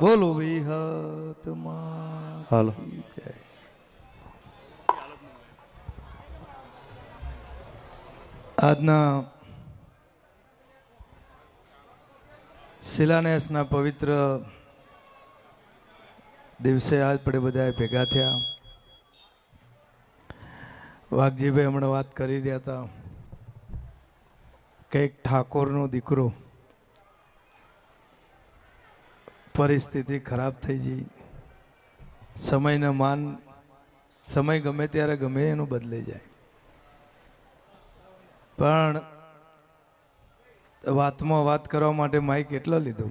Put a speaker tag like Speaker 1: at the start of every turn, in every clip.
Speaker 1: બોલો વિહતમાં
Speaker 2: હાલો.
Speaker 1: જય. આજના શિલાન્યાસના પવિત્ર દિવસે આજ પડે બધા ભેગા થયા. વાઘજીભાઈ હમણાં વાત કરી રહ્યા હતા. કંઈક ઠાકોરનો દીકરો પરિસ્થિતિ ખરાબ થઈ જઈ. સમયના માન, સમય ગમે ત્યારે ગમે એનું બદલાઈ જાય. પણ વાતમાં વાત કરવા માટે માઇક એટલો લીધો.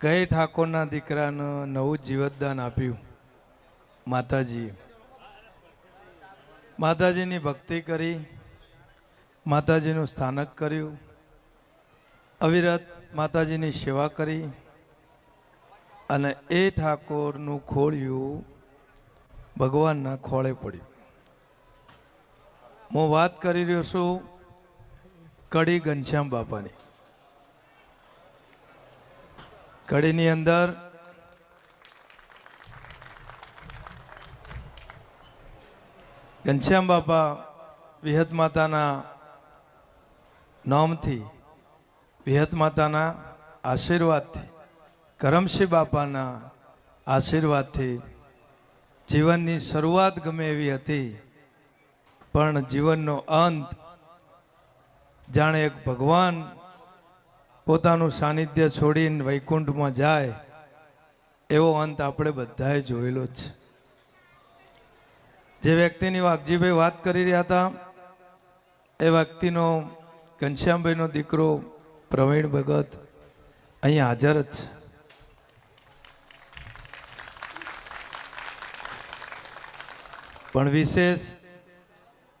Speaker 1: કઈ ઠાકોરના દીકરાને નવું જીવતદાન આપ્યું? માતાજીએ. માતાજીની ભક્તિ કરી, માતાજીનું સ્થાનક કર્યું. અવિરત માતાજીની સેવા કરી અને એ ઠાકોરનું ખોળિયું ભગવાનના ખોળે પડ્યું. હું વાત કરી રહ્યો છું કડી ઘનશ્યામ બાપાની. કડીની અંદર ઘનશ્યામ બાપા વિહત માતાના નામથી વિહત માતાના આશીર્વાદથી, કરમશી બાપાના આશીર્વાદથી જીવનની શરૂઆત ગમે એવી હતી, પણ જીવનનો અંત જાણે એક ભગવાન પોતાનું સાનિધ્ય છોડીને વૈકુંઠમાં જાય, એવો અંત આપણે બધાએ જોયેલો છે. જે વ્યક્તિની વાઘજીભાઈ વાત કરી રહ્યા હતા, એ વ્યક્તિનો ઘનશ્યામભાઈનો દીકરો પ્રવીણ ભગત અહીંયા હાજર જ છે. પણ વિશેષ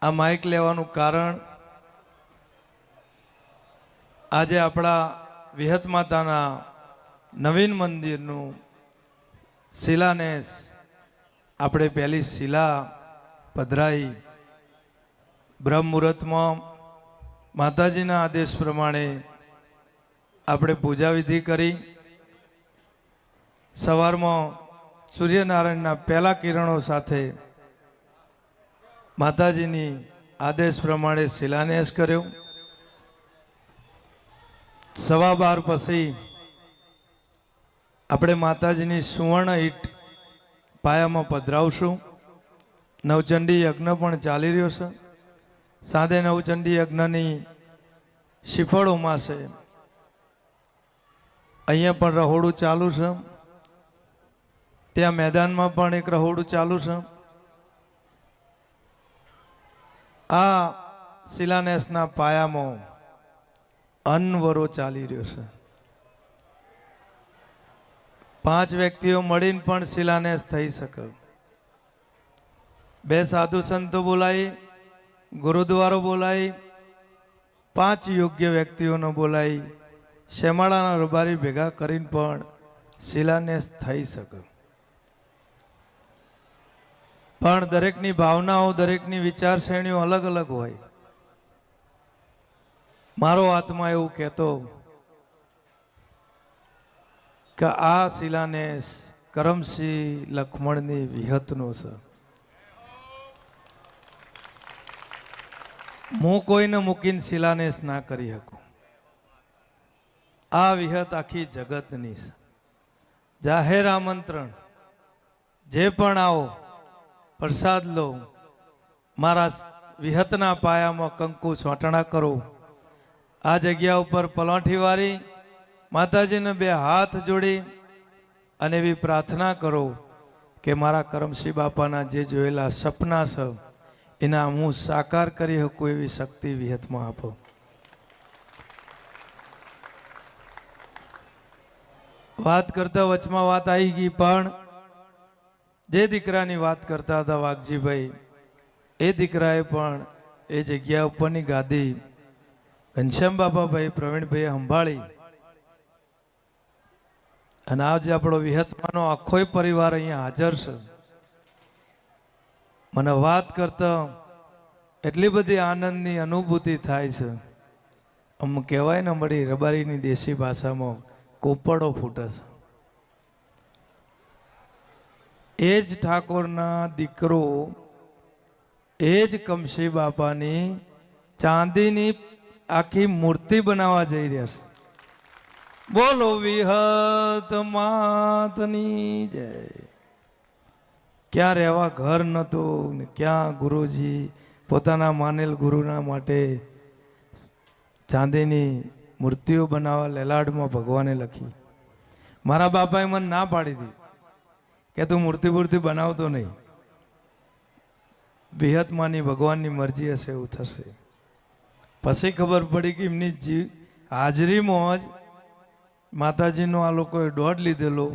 Speaker 1: આ માઇક લેવાનું કારણ આજે આપણા વિહત માતાના નવીન મંદિરનું શિલાનેશ આપણે પહેલી શિલા પધરાઈ. બ્રહ્મ મુહૂર્તમાં માતાજીના આદેશ પ્રમાણે આપણે પૂજા વિધિ કરી. સવારમાં સૂર્યનારાયણના પહેલા કિરણો સાથે માતાજીની આદેશ પ્રમાણે શિલાન્યાસ કર્યો. સવા બાર પછી આપણે માતાજીની સુવર્ણ ઈટ પાયામાં પધરાવશું. નવચંડી યજ્ઞ પણ ચાલી રહ્યો છે. સાંજે નવચંડી યજ્ઞની શિફળોમાં છે અહીંયા પણ રહોડું ચાલુ છે. ત્યાં મેદાનમાં પણ એક રહોડું ચાલુ છે. આ શિલાન્યાસના પાયામાં અનવરો ચાલી રહ્યો છે. પાંચ વ્યક્તિઓ મળીને પણ શિલાન્યાસ થઈ શકે. બે સાધુ સંતો બોલાય ગુરુદ્વારો બોલાય પાંચ યોગ્ય વ્યક્તિઓનો બોલાવી શેમાળાના રબારી ભેગા કરીને પણ શિલાન્યાસ થઈ શકે. પણ દરેકની ભાવનાઓ, દરેકની વિચારશ્રેણીઓ અલગ અલગ હોય. મારો આત્મા એવું કહેતો કે આ શિલાનેશ કરમસિંહ લખમણની વિહતનો છે. હું કોઈને મૂકીને શિલાનેશ ના કરી શકું. આ વિહત આખી જગતની જાહેર આમંત્રણ, જે પણ આવો, પ્રસાદ લો. મારા વિહતના પાયામાં કંકુ છોટણા કરો. આ જગ્યા ઉપર પલોઠી વારી, માતાજીને બે હાથ જોડી અને એવી પ્રાર્થના કરો કે મારા કરમસિંહ બાપાના જે જોયેલા સપના છે એના હું સાકાર કરી શકું એવી શક્તિ વિહતમાં આપો. વાત કરતા વચમાં વાત આવી ગઈ, પણ જે દીકરાની વાત કરતા હતા વાઘજીભાઈ, એ દીકરાએ પણ એ જગ્યા ઉપરની ગાદી ઘનશ્યામ બાપાભાઈ પ્રવીણભાઈએ સંભાળી. અને આજે આપણો વિહતમાનો આખો પરિવાર અહીંયા હાજર છે. મને વાત કરતા એટલી બધી આનંદની અનુભૂતિ થાય છે. આમ કહેવાય ને મળી રબારીની દેશી ભાષામાં કોપડો ફૂટે છે. એ જ ઠાકોરના દીકરો, એ જ કમશી બાપાની ચાંદીની આખી મૂર્તિ બનાવવા જઈ રહ્યા છે. બોલો વિહત માતની જય. ક્યાં રહેવા ઘર નહોતું ને ક્યાં ગુરુજી પોતાના માનેલ ગુરુના માટે ચાંદીની મૂર્તિઓ બનાવવા લેલાડમાં ભગવાને લખી. મારા બાપાએ મને ના પાડી હતી કે તું મૂર્તિ મૂર્તિ બનાવતો નહીં. વિહતમાની ભગવાનની મરજી હશે એવું થશે. પછી ખબર પડી કે એમની જીવ હાજરીમાં જ માતાજીનો આ લોકોએ દોઢ લીધેલો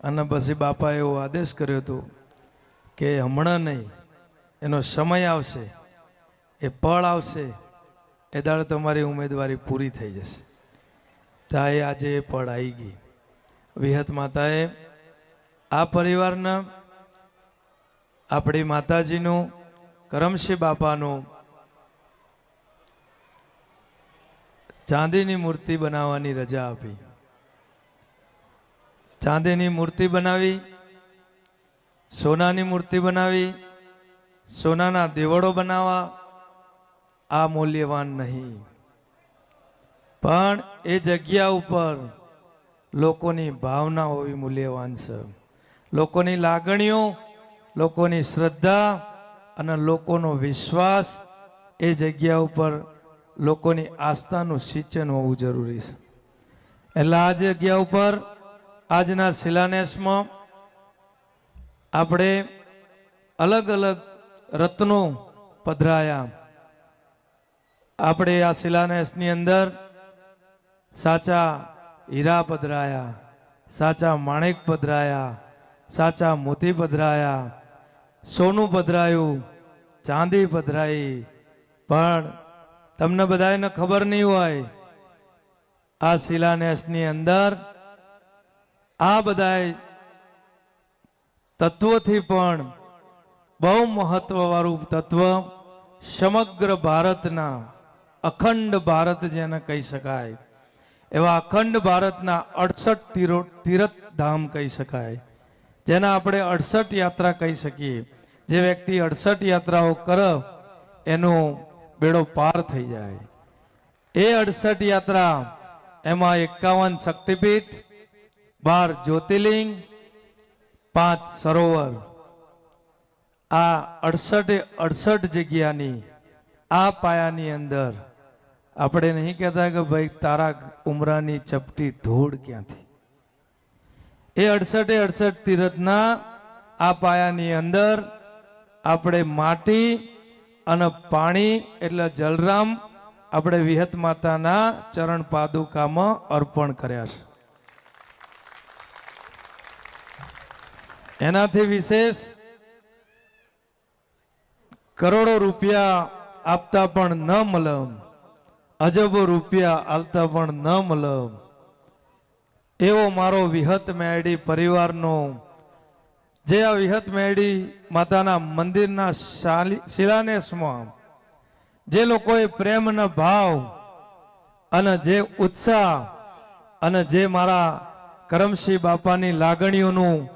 Speaker 1: અને પછી બાપાએ એવો આદેશ કર્યો હતો કે હમણાં નહીં, એનો સમય આવશે, એ પળ આવશે એ દાડે તમારી ઉમેદવારી પૂરી થઈ જશે. ત્યાં એ આજે એ પળ આવી ગઈ. વિહત માતાએ આ પરિવારના આપણી માતાજીનું, કરમશી બાપાનું ચાંદીની મૂર્તિ બનાવવાની રજા આપી. ચાંદીની મૂર્તિ બનાવી, સોનાની મૂર્તિ બનાવી, સોનાના દેવળો બનાવવા આ મૂલ્યવાન નહીં. પણ એ જગ્યા ઉપર લોકોની ભાવના હોવી મૂલ્યવાન છે. લોકોની લાગણીઓ, લોકોની શ્રદ્ધા અને લોકોનો વિશ્વાસ એ જગ્યા ઉપર લોકોની આસ્થાનું સિંચન હોવું જરૂરી છે. એટલે આ જગ્યા ઉપર આજના શિલાન્યાસમાં આપણે અલગ અલગ રત્નો પધરાયા. આપણે આ શિલાન્યાસની અંદર સાચા હીરા પધરાયા, સાચા માણેક પધરાયા, સાચા મોતી પધરાયા, સોનું પધરાયું, ચાંદી પધરાઈ. પણ તમને બધાને ખબર નહીં હોય, આ શિલાન્યાસની અંદર આ બધા તત્વોથી પણ બહુ મહત્વવાળું તત્વ સમગ્ર ભારતના અખંડ ભારત જેને કહી શકાય. એવા અખંડ ભારતના અડસઠ તીરો, તીરથ ધામ કહી શકાય. જેના આપણે અડસઠ યાત્રા કહી શકીએ. જે વ્યક્તિ અડસઠ યાત્રાઓ કરે, એનો બેડો પાર થઈ જાય. એ અડસઠ યાત્રા એમાં એકાવન શક્તિપીઠ, બાર જ્યોતિર્લિંગ, પાંચ સરોવર. આ અડસઠે અડસઠ જગ્યાની, આ પાયાની અંદર આપણે નહીં કહેતા કે ભાઈ તારા ઉમરાની ચપટી ધૂળ ક્યાંથી? એ અડસઠે અડસઠ તીરથના આ પાયાની અંદર આપણે માટી અને પાણી એટલે જલરામ આપણે વિહત માતાના ચરણ પાદુકામાં અર્પણ કર્યા છે. એનાથી વિશેષ કરોડો રૂપિયા આપતા પણ ન મળમ અજબો રૂપિયા આલતા પણ ન મળમ એવો મારો વિહત મેળી પરિવારનો. જે આ વિહત મેળી માતાના મંદિરના શાલી- શિલાન્યાસમાં. જે લોકોએ પ્રેમના ભાવ અને જે ઉત્સાહ અને જે મારા કરમસિંહ બાપાની લાગણીઓનું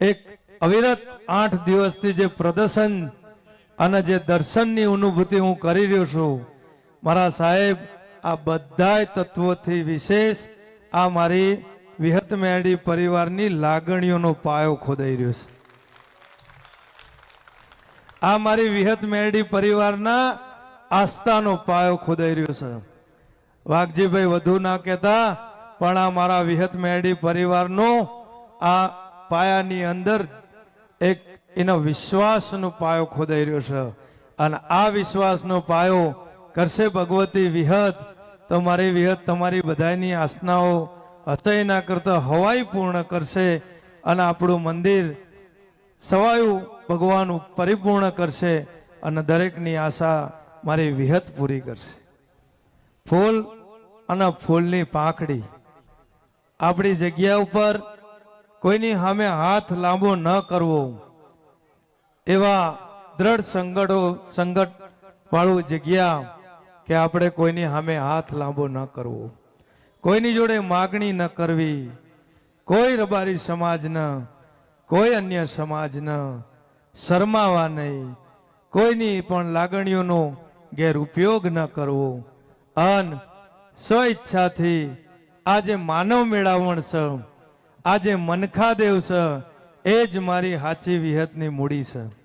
Speaker 1: એક અવિરત આઠ દિવસથી જે પ્રદર્શન અને જે દર્શનની અનુભૂતિ હું કરી રહ્યો છું મારા સાહેબ, આ બધાય તત્વોથી વિશેષ આ મારી વિહત મેળી પરિવારની લાગણીઓનો પાયો ખોદાઈ રહ્યો છે. આ મારી વિહત મેળી પરિવારના આસ્થાનો પાયો ખોદાઈ રહ્યો છે. વાઘજીભાઈ વધુ ના કહેતા, પણ આ મારા વિહત મેળી પરિવારનો આ પાયાની અંદર એક એનો વિશ્વાસનો પાયો ખોદાઈ રહ્યો છે. અને આ વિશ્વાસનો પાયો કરશે ભગવતી વિહત. તો મારી વિહત તમારી બધાની આસનાઓ હશે ના કરતા હવાઈ પૂર્ણ કરશે અને આપણું મંદિર સવાયું ભગવાન પરિપૂર્ણ કરશે અને દરેકની આશા મારી વિહત પૂરી કરશે. ફૂલ અને ફૂલની પાંખડી. આપણી જગ્યા ઉપર કોઈની સામે હાથ લાંબો ન કરવો. એવા દ્રઢ સંગઠો સંગઠ વાળું જગ્યા કે આપણે કોઈની સામે હાથ લાંબો ન કરવો. કોઈની જોડે માગણી ન કરવી. કોઈ રબારી સમાજન, કોઈ અન્ય સમાજના શરમાવા નહીં. કોઈની પણ લાગણીઓનો ગેરઉપયોગ ન કરવો. અન સ્વઈચ્છાથી આજે માનવ મેળાવણ છે આજે મનખા દેવ છે એ જ મારી સાચી વિહતની મૂડી છે